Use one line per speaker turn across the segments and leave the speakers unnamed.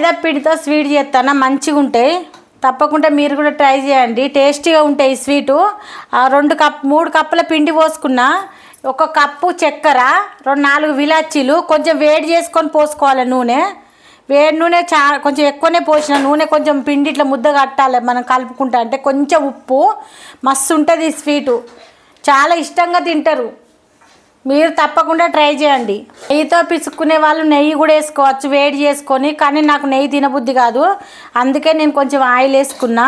మైదా పిండితో స్వీట్ చేస్తాను? మంచిగా ఉంటాయి తప్పకుండా మీరు కూడా ట్రై చేయండి. టేస్టీగా ఉంటాయి ఈ స్వీటు. ఆ రెండు కప్ మూడు కప్పుల పిండి పోసుకున్నా ఒక కప్పు చక్కెర రెండు నాలుగు విలాచీలు కొంచెం వేడి చేసుకొని పోసుకోవాలి నూనె. వేడి నూనె చా కొంచెం ఎక్కువనే పోసిన నూనె కొంచెం పిండి ఇట్లా ముద్ద కట్టాలి మనం కలుపుకుంటా. అంటే కొంచెం ఉప్పు. మస్తు ఉంటుంది ఈ స్వీటు. చాలా ఇష్టంగా తింటారు. మీరు తప్పకుండా ట్రై చేయండి. నెయ్యితో పిసుక్కునే వాళ్ళు నెయ్యి కూడా వేసుకోవచ్చు వేడి చేసుకొని కానీ నాకు నెయ్యి తినబుద్ధి కాదు. అందుకే నేను కొంచెం ఆయిల్ వేసుకున్నా.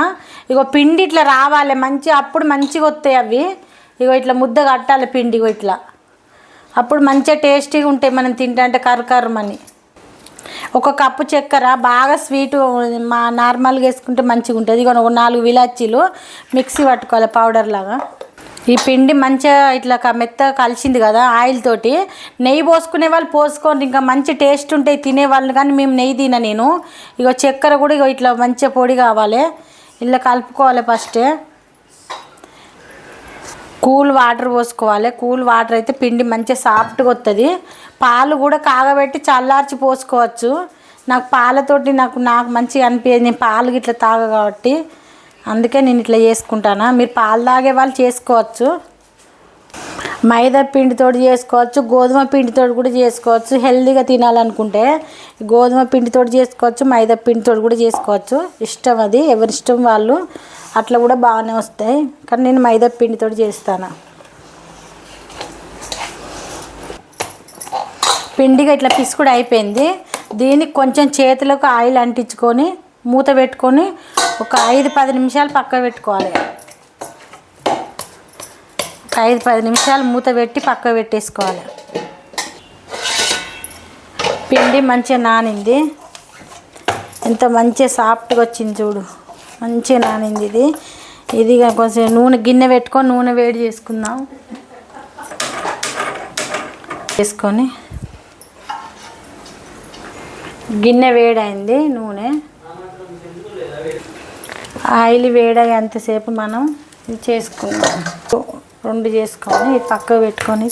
ఇగో పిండి ఇట్లా రావాలి మంచి అప్పుడు మంచిగా వస్తాయి అవి. ఇగో ఇట్లా ముద్ద కట్టాలి పిండి ఇగో ఇట్లా. అప్పుడు మంచిగా టేస్టీగా ఉంటాయి మనం తింటే కరకరమని ఒక కప్పు చక్కెర బాగా స్వీట్ మా నార్మల్గా వేసుకుంటే మంచిగా ఉంటుంది. ఇక ఒక నాలుగు విలాచీలు మిక్సీ పట్టుకోవాలి పౌడర్ లాగా. ఈ పిండి మంచిగా ఇట్లా మెత్త మెత్తగా కలిసింది కదా ఆయిల్ తోటి. నెయ్యి పోసుకునే వాళ్ళు పోసుకోండి ఇంకా మంచి టేస్ట్ ఉంటాయి తినేవాళ్ళు కానీ మేము నెయ్యి తిన నేను. ఇగో చక్కెర కూడా ఇగో ఇట్లా మంచిగా పొడి కావాలి. ఇలా కలుపుకోవాలి ఫస్టే కూల్ వాటర్ పోసుకోవాలి. కూల్ వాటర్ అయితే పిండి మంచిగా సాఫ్ట్గా వస్తుంది పాలు కూడా కాగబెట్టి చల్లార్చి పోసుకోవచ్చు. నాకు పాలతోటి నాకు నాకు మంచిగా అనిపించింది నేను పాలు ఇట్లా తాగ కాబట్టి. అందుకే నేను ఇట్లా చేసుకుంటాను? మీరు పాలు తాగే వాళ్ళు చేసుకోవచ్చు. మైదా పిండితో చేసుకోవచ్చు గోధుమ పిండితో కూడా చేసుకోవచ్చు. హెల్దీగా తినాలనుకుంటే గోధుమ పిండితో చేసుకోవచ్చు మైదా పిండితో కూడా చేసుకోవచ్చు. ఇష్టం అది ఎవరి ఇష్టం వాళ్ళు అట్లా కూడా బాగానే వస్తాయి. కానీ నేను మైదా పిండితో చేస్తాను? పిండిగా ఇట్లా పిసుకుడు అయిపోయింది. దీనికి కొంచెం చేతులకు ఆయిల్ అంటించుకొని మూత పెట్టుకొని ఒక ఐదు పది నిమిషాలు పక్క పెట్టుకోవాలి. ఒక ఐదు పది నిమిషాలు మూత పెట్టి పక్క పెట్టేసుకోవాలి. పిండి మంచిగా నానింది. ఎంత మంచిగా సాఫ్ట్గా వచ్చింది చూడు. మంచిగా నానింది ఇది. ఇది కొంచెం నూనె గిన్నె పెట్టుకొని నూనె వేడి చేసుకుందాం. చేసుకొని గిన్నె వేడైంది నూనె. ఆయిల్ వేడయ్యేంతసేపు మనం ఇది చేసుకుందాం. రెండు చేసుకొని ఇది పక్కకు పెట్టుకొని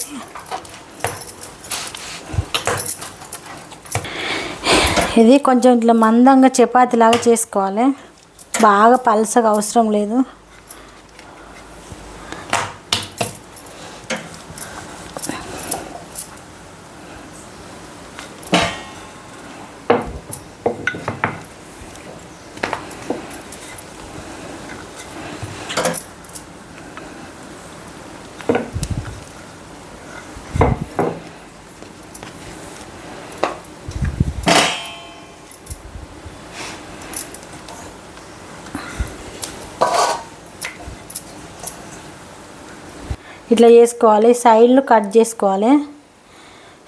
ఇది కొంచెం ఇట్లా మందంగా చపాతీలాగా చేసుకోవాలి. బాగా పలసగా అవసరం లేదు. ఇట్లా చేసుకోవాలి. సైడ్లు కట్ చేసుకోవాలి.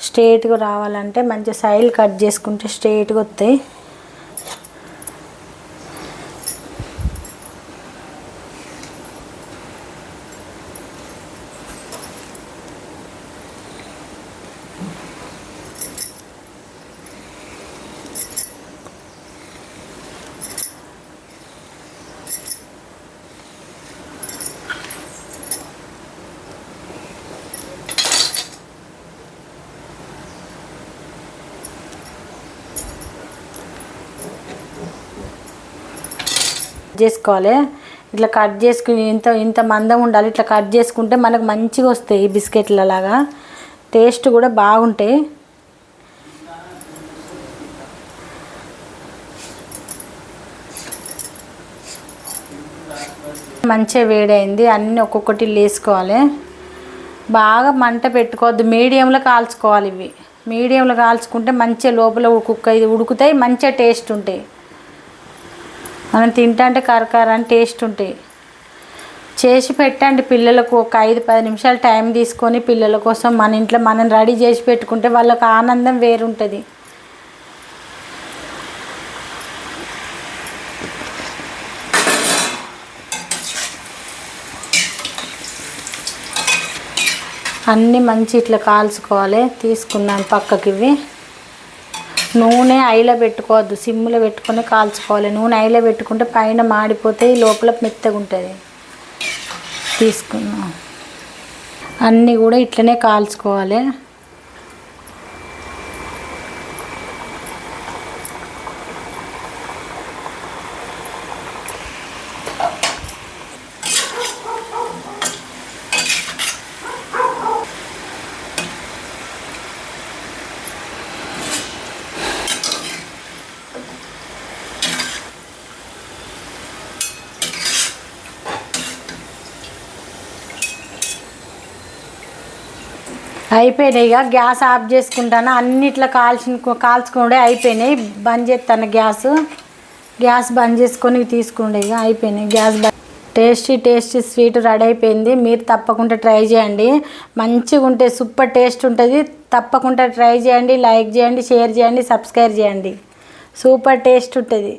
స్ట్రేట్గా రావాలంటే మంచిగా సైడ్ కట్ చేసుకుంటే స్ట్రేట్గా వస్తాయి. చేసుకోవాలి. ఇట్లా కట్ చేసుకుని ఇంత ఇంత మందం ఉండాలి. ఇట్లా కట్ చేసుకుంటే మనకు మంచిగా వస్తాయి ఈ బిస్కెట్ల లాగా టేస్ట్ కూడా బాగుంటాయి. మంచిగా వేడైంది. అన్నీ ఒక్కొక్కటి వేసుకోవాలి. బాగా మంట పెట్టుకోవద్దు. మీడియంలో కాల్చుకోవాలి ఇవి. మీడియంలో కాల్చుకుంటే మంచిగా లోపల కుక్క ఇది ఉడుకుతాయి. మంచిగా టేస్ట్ ఉంటాయి. మనం తింటే కరకర అని టేస్ట్ ఉంటాయి. చేసి పెట్టండి పిల్లలకు ఒక ఐదు పది నిమిషాలు టైం తీసుకొని పిల్లల కోసం మన ఇంట్లో మనం రెడీ చేసి పెట్టుకుంటే వాళ్ళకి ఆనందం వేరుంటుంది. అన్నీ మంచి ఇట్లా కాల్చుకోవాలి. తీసుకున్నాను పక్కకి ఇవి నూనె ఐలో పెట్టుకోవద్దు సిమ్లో పెట్టుకొని కాల్చుకోవాలి. నూనె ఐలో పెట్టుకుంటే పైన మాడిపోతే లోపల మెత్తగా ఉంటుంది తీసుకున్నాం. అన్నీ కూడా ఇట్లనే కాల్చుకోవాలి. అయిపోయినాయి. ఇక గ్యాస్ ఆఫ్ చేసుకుంటాను. అన్నిట్లో కాల్చిన కాల్చుకుండే అయిపోయినాయి. బంద్ చేస్తాను గ్యాస్. గ్యాస్ బంద్ చేసుకొని తీసుకుండే. ఇక అయిపోయినాయి. గ్యాస్ బంద్ టేస్టీ టేస్టీ స్వీట్ రెడీ అయిపోయింది. మీరు తప్పకుండా ట్రై చేయండి. మంచిగా ఉంటే సూపర్ టేస్ట్ ఉంటుంది. తప్పకుండా ట్రై చేయండి. లైక్ చేయండి షేర్ చేయండి సబ్స్క్రైబ్ చేయండి. సూపర్ టేస్ట్ ఉంటుంది.